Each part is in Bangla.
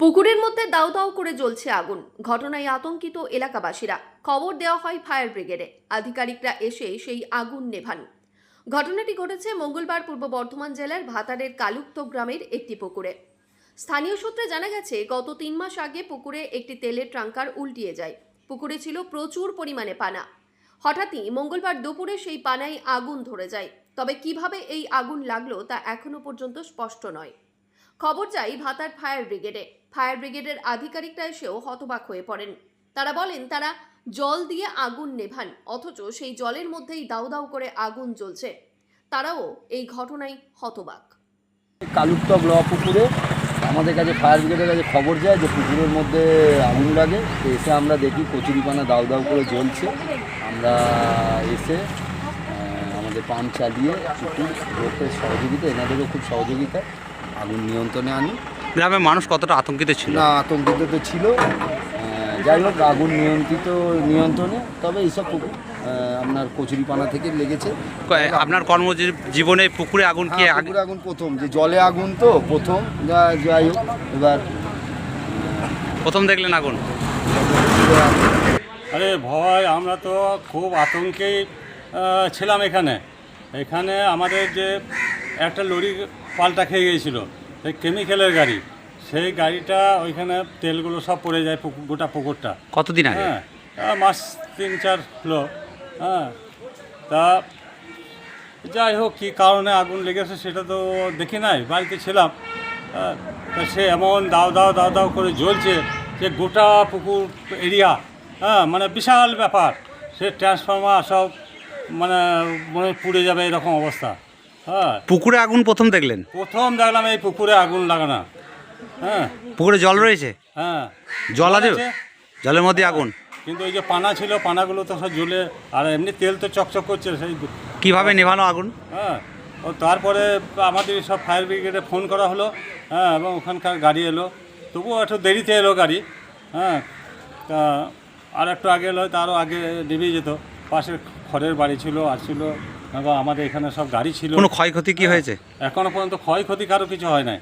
পুকুরের মধ্যে দাউ দাউ করে জ্বলছে আগুন। ঘটনায় আতঙ্কিত এলাকাবাসীরা। খবর দেওয়া হয় ফায়ার ব্রিগেডে। আধিকারিকরা এসে সেই আগুন নেভান। ঘটনাটি ঘটেছে মঙ্গলবার পূর্ব বর্ধমান জেলার ভাতারের কালুক্ত গ্রামের একটি পুকুরে। স্থানীয় সূত্রে জানা গেছে, গত তিন মাস আগে পুকুরে একটি তেলের ট্রাঙ্কার উল্টিয়ে যায়। পুকুরে ছিল প্রচুর পরিমাণে পানা। হঠাৎই মঙ্গলবার দুপুরে সেই পানায় আগুন ধরে যায়। তবে কীভাবে এই আগুন লাগল তা এখনও পর্যন্ত স্পষ্ট নয়। খবর যাই ভাতার ফায়ার ব্রিগেডে। ফায়ার ব্রিগেডের আধিকারিকরা এসেও হতবাক হয়ে পড়েন। তারা বলেন, তারা জল দিয়ে আগুন নেভান, অথচ সেই জলের মধ্যেই দাউ দাউ করে আগুন জ্বলছে। তারাও এই ঘটনায় হতবাক। কালুকটক পুকুরে আমাদের কাছে, ফায়ার ব্রিগেডের কাছে খবর যায় যে পুকুরের মধ্যে আগুন লাগে। এসে আমরা দেখি কচুরিপানা দাউ দাউ করে জ্বলছে। আমরা এসে আমাদের পাম্প চালিয়ে পুকুর লোকের সহযোগিতা, এনাদেরও খুব সহযোগিতা। আগুন নিয়ন্ত্রণে আনি। গ্রামের মানুষ কতটা আতঙ্কিত ছিল? না আতঙ্কিত তো ছিল। যাই হোক আগুন নিয়ন্ত্রিত নিয়ন্ত্রণে। তবে এইসব পুকুর আপনার কচুরিপানা থেকে লেগেছে। আপনার কর্মজীবনে পুকুরে আগুন কি হ্যাঁ, পুকুরে আগুন প্রথম। যে জলে আগুন তো প্রথম। যা যাই হোক এবার প্রথম দেখলেন আগুন? আরে ভয় আমরা তো খুব আতঙ্কে ছিলাম এখানে। এখানে আমাদের যে একটা লরি পাল্টা খেয়ে গিয়েছিল। সেই কেমিক্যালের গাড়ি। সেই গাড়িটা ওইখানে তেলগুলো সব পড়ে যায় পুকুর গোটা পুকুরটা। কতদিন আগে? হ্যাঁ মাস তিন চার হলো। হ্যাঁ তা যাই হোক কী কারণে আগুন লেগেছে সেটা তো দেখি নাই বাড়িতে ছিলাম। হ্যাঁ, তা সে এমন দাও দাও দাও দাও করে জ্বলছে যে গোটা পুকুর এরিয়া হ্যাঁ মানে বিশাল ব্যাপার। সে ট্রান্সফর্মার সব মানে মনে হয় পুড়ে যাবে এরকম অবস্থা। হ্যাঁ। পুকুরে আগুন প্রথম দেখলেন? প্রথম দেখলাম এই পুকুরে আগুন লাগানো হ্যাঁ। পুকুরে জল রয়েছে? হ্যাঁ। জল আছে। জলের মধ্যে আগুন? কিন্তু ওই যে পানা ছিল পানাগুলো তো সব জ্বলে আর এমনি তেল তো চকচক করছে সেই কীভাবে নেভানো আগুন? হ্যাঁ। ও তারপরে আমাদের সব ফায়ার ব্রিগেডে ফোন করা হলো হ্যাঁ এবং ওখানকার গাড়ি এলো। তবুও একটু দেরিতে এলো গাড়ি হ্যাঁ। তা আর একটু আগে এলো তারও আগে নেমে যেত। পাশে খড়ের বাড়ি ছিল আর ছিল আমাদের এখানে সব গাড়ি ছিল। কোনো ক্ষয়ক্ষতি কি হয়েছে? এখনও পর্যন্ত ক্ষয়ক্ষতি কারও কিছু হয় নাই।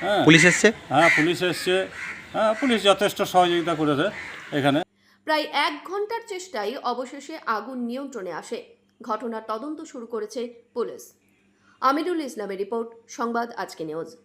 হ্যাঁ। পুলিশ এসছে? হ্যাঁ পুলিশ এসছে। হ্যাঁ পুলিশ যথেষ্ট সহযোগিতা করেছে এখানে। প্রায় এক ঘণ্টার চেষ্টায় অবশেষে আগুন নিয়ন্ত্রণে আসে। ঘটনার তদন্ত শুরু করেছে পুলিশ। আমিরুল ইসলামের রিপোর্ট সংবাদ আজকে নিউজ।